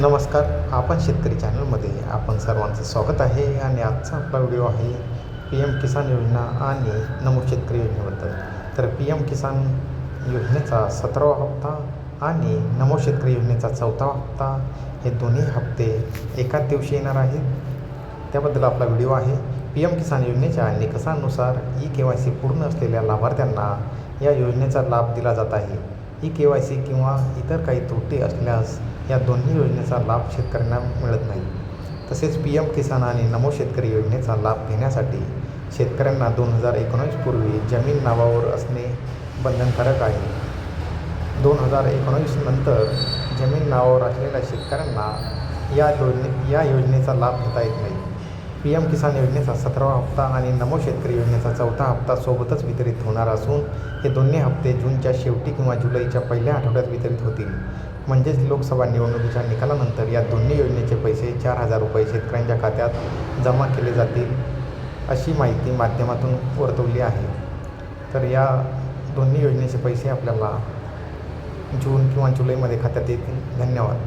नमस्कार आपण शेतकरी चॅनलमध्ये आपण सर्वांचं स्वागत आहे आणि आजचा आपला व्हिडिओ आहे पी एम किसान योजना आणि नमो शेतकरी योजनेबद्दल. तर पी एम किसान योजनेचा सतरावा हप्ता आणि नमो शेतकरी योजनेचा चौथा हप्ता हे दोन्ही हप्ते एकाच दिवशी येणार आहेत. त्याबद्दल आपला व्हिडिओ आहे. पी एम किसान योजनेच्या निकषानुसार ई के वाय सी पूर्ण असलेल्या लाभार्थ्यांना या योजनेचा लाभ दिला जात आहे. ई के वाय सी किंवा इतर काही त्रुटी असल्यास या दोन्ही योजनेचा लाभ शेतकऱ्यांना मिळत नाही. तसेच पी एम किसान आणि नमो शेतकरी योजनेचा लाभ घेण्यासाठी शेतकऱ्यांना दोन हजार एकोणीसपूर्वी जमीन नावावर असणे बंधनकारक आहे. दोन हजार एकोणीस नंतर जमीन नावावर असलेल्या शेतकऱ्यांना या योजने या योजनेचा लाभ घेता येत नाही. पी एम किसान योजनेचा सतरावा हप्ता आणि नमो शेतकरी योजनेचा चौथा हप्ता सोबतच वितरित होणार असून हे दोन्ही हप्ते जूनच्या शेवटी किंवा जुलैच्या पहिल्या आठवड्यात वितरित होतील. म्हणजेच लोकसभा निवडणुकीच्या निकालानंतर या दोन्ही योजनेचे पैसे चार हजार रुपये शेतकऱ्यांच्या खात्यात जमा केले जातील अशी माहिती माध्यमातून वर्तवली आहे. तर या दोन्ही योजनेचे पैसे आपल्याला जून किंवा जुलैमध्ये खात्यात येतील. धन्यवाद.